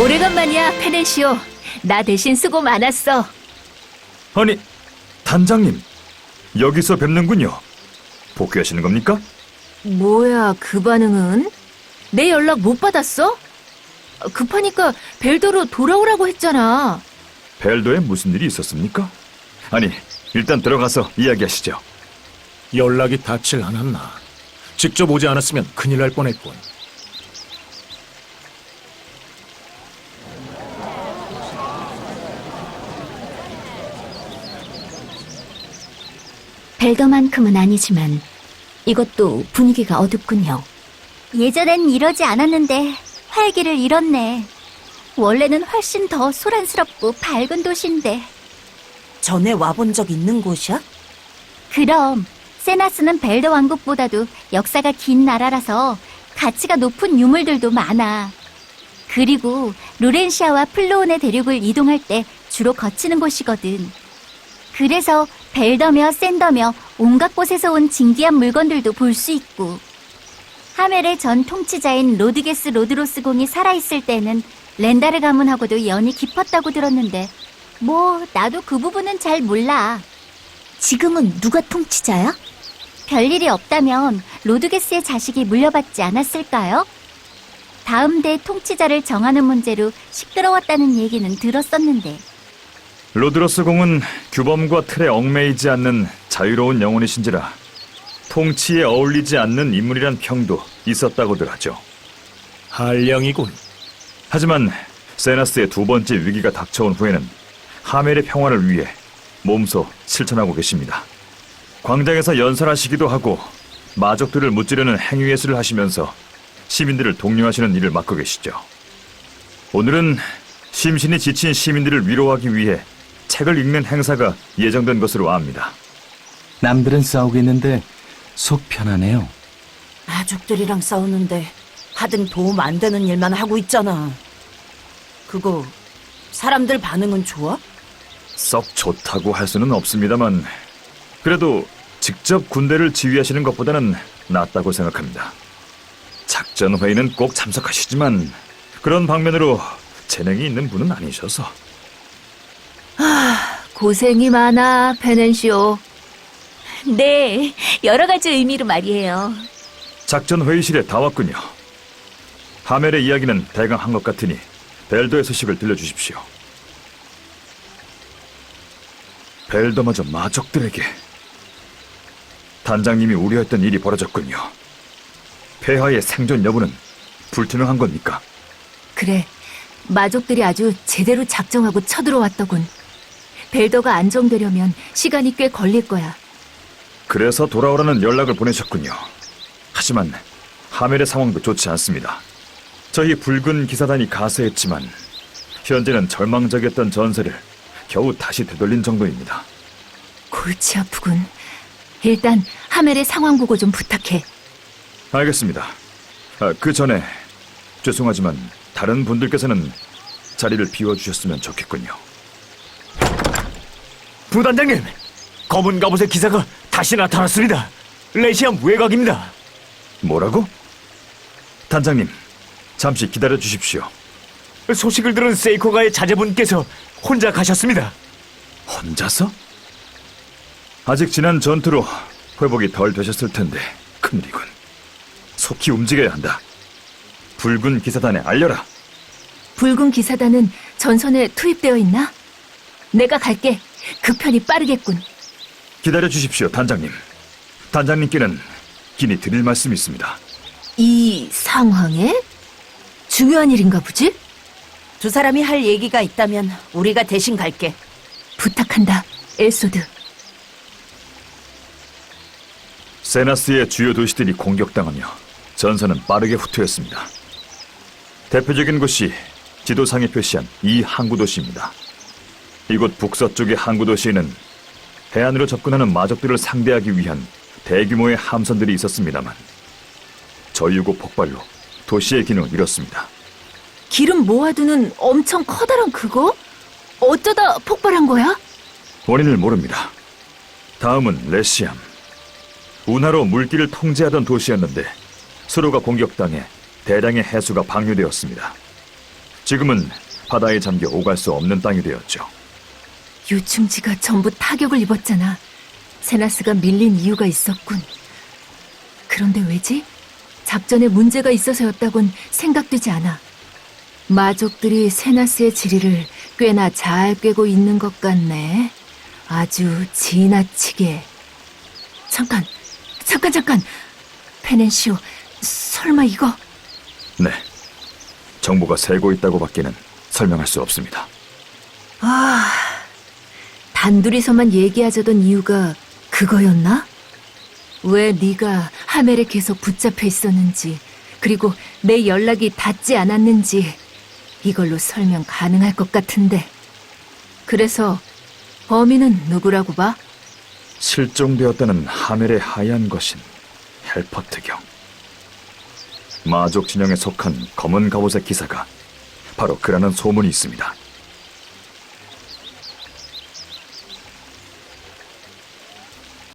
오래간만이야, 페넨시오. 나 대신 수고 많았어. 아니, 단장님, 여기서 뵙는군요. 복귀하시는 겁니까? 뭐야, 그 반응은? 내 연락 못 받았어? 급하니까 벨더로 돌아오라고 했잖아. 벨도에 무슨 일이 있었습니까? 아니, 일단 들어가서 이야기하시죠. 연락이 닿질 않았나. 직접 오지 않았으면 큰일 날 뻔했군. 벨더만큼은 아니지만 이것도 분위기가 어둡군요. 예전엔 이러지 않았는데 활기를 잃었네. 원래는 훨씬 더 소란스럽고 밝은 도시인데. 전에 와본 적 있는 곳이야? 그럼 세나스는 벨더 왕국보다도 역사가 긴 나라라서 가치가 높은 유물들도 많아. 그리고 루렌시아와 플로온의 대륙을 이동할 때 주로 거치는 곳이거든. 그래서 벨더며 샌더며 온갖 곳에서 온 진귀한 물건들도 볼 수 있고. 하멜의 전 통치자인 로드게스 로드로스 공이 살아있을 때는 렌다르 가문하고도 연이 깊었다고 들었는데, 뭐, 나도 그 부분은 잘 몰라. 지금은 누가 통치자야? 별일이 없다면 로드게스의 자식이 물려받지 않았을까요? 다음 대 통치자를 정하는 문제로 시끄러웠다는 얘기는 들었었는데 로드로스 공은 규범과 틀에 얽매이지 않는 자유로운 영혼이신지라 통치에 어울리지 않는 인물이란 평도 있었다고들 하죠. 한량이군. 하지만 세나스의 두 번째 위기가 닥쳐온 후에는 하멜의 평화를 위해 몸소 실천하고 계십니다. 광장에서 연설하시기도 하고 마족들을 무찌르는 행위 예술을 하시면서 시민들을 독려하시는 일을 맡고 계시죠. 오늘은 심신이 지친 시민들을 위로하기 위해 책을 읽는 행사가 예정된 것으로 압니다. 남들은 싸우겠는데 속 편하네요. 가족들이랑 싸우는데 하등 도움 안 되는 일만 하고 있잖아. 그거 사람들 반응은 좋아? 썩 좋다고 할 수는 없습니다만 그래도 직접 군대를 지휘하시는 것보다는 낫다고 생각합니다. 작전 회의는 꼭 참석하시지만 그런 방면으로 재능이 있는 분은 아니셔서 고생이 많아, 페넨시오. 네, 여러 가지 의미로 말이에요. 작전 회의실에 다 왔군요. 하멜의 이야기는 대강 한 것 같으니 벨더의 소식을 들려주십시오. 벨더마저 마족들에게 단장님이 우려했던 일이 벌어졌군요. 폐하의 생존 여부는 불투명한 겁니까? 그래, 마족들이 아주 제대로 작정하고 쳐들어왔더군. 벨더가 안정되려면 시간이 꽤 걸릴 거야. 그래서 돌아오라는 연락을 보내셨군요. 하지만 하멜의 상황도 좋지 않습니다. 저희 붉은 기사단이 가세했지만 현재는 절망적이었던 전세를 겨우 다시 되돌린 정도입니다. 골치 아프군. 일단 하멜의 상황 보고 좀 부탁해. 알겠습니다. 아, 그 전에 죄송하지만 다른 분들께서는 자리를 비워주셨으면 좋겠군요. 부단장님, 검은 갑옷의 기사가 다시 나타났습니다. 레시암 외곽입니다. 뭐라고? 단장님, 잠시 기다려 주십시오. 소식을 들은 세이코가의 자제분께서 혼자 가셨습니다. 혼자서? 아직 지난 전투로 회복이 덜 되셨을 텐데 큰일이군. 속히 움직여야 한다. 붉은 기사단에 알려라. 붉은 기사단은 전선에 투입되어 있나? 내가 갈게. 그 편이 빠르겠군. 기다려 주십시오, 단장님. 단장님께는 긴히 드릴 말씀이 있습니다. 이 상황에? 중요한 일인가 보지? 두 사람이 할 얘기가 있다면 우리가 대신 갈게. 부탁한다, 엘소드. 세나스의 주요 도시들이 공격당하며 전선은 빠르게 후퇴했습니다. 대표적인 곳이 지도상에 표시한 이 항구 도시입니다. 이곳 북서쪽의 항구 도시에는 해안으로 접근하는 마족들을 상대하기 위한 대규모의 함선들이 있었습니다만 저유고 폭발로 도시의 기능을 잃었습니다. 기름 모아두는 엄청 커다란 그거? 어쩌다 폭발한 거야? 원인을 모릅니다. 다음은 레시암. 운하로 물길을 통제하던 도시였는데 수로가 공격당해 대량의 해수가 방류되었습니다. 지금은 바다에 잠겨 오갈 수 없는 땅이 되었죠. 유충지가 전부 타격을 입었잖아. 세나스가 밀린 이유가 있었군. 그런데 왜지? 작전에 문제가 있어서였다곤 생각되지 않아. 마족들이 세나스의 지리를 꽤나 잘 꿰고 있는 것 같네. 아주 지나치게. 잠깐, 잠깐, 잠깐. 페넨시오, 설마 이거... 네. 정보가 새고 있다고 밖에는 설명할 수 없습니다. 아, 단둘이서만 얘기하자던 이유가 그거였나? 왜 네가 하멜에 계속 붙잡혀 있었는지, 그리고 내 연락이 닿지 않았는지 이걸로 설명 가능할 것 같은데. 그래서 범인은 누구라고 봐? 실종되었다는 하멜의 하얀 것인 헬퍼트경. 마족 진영에 속한 검은 갑옷의 기사가 바로 그라는 소문이 있습니다.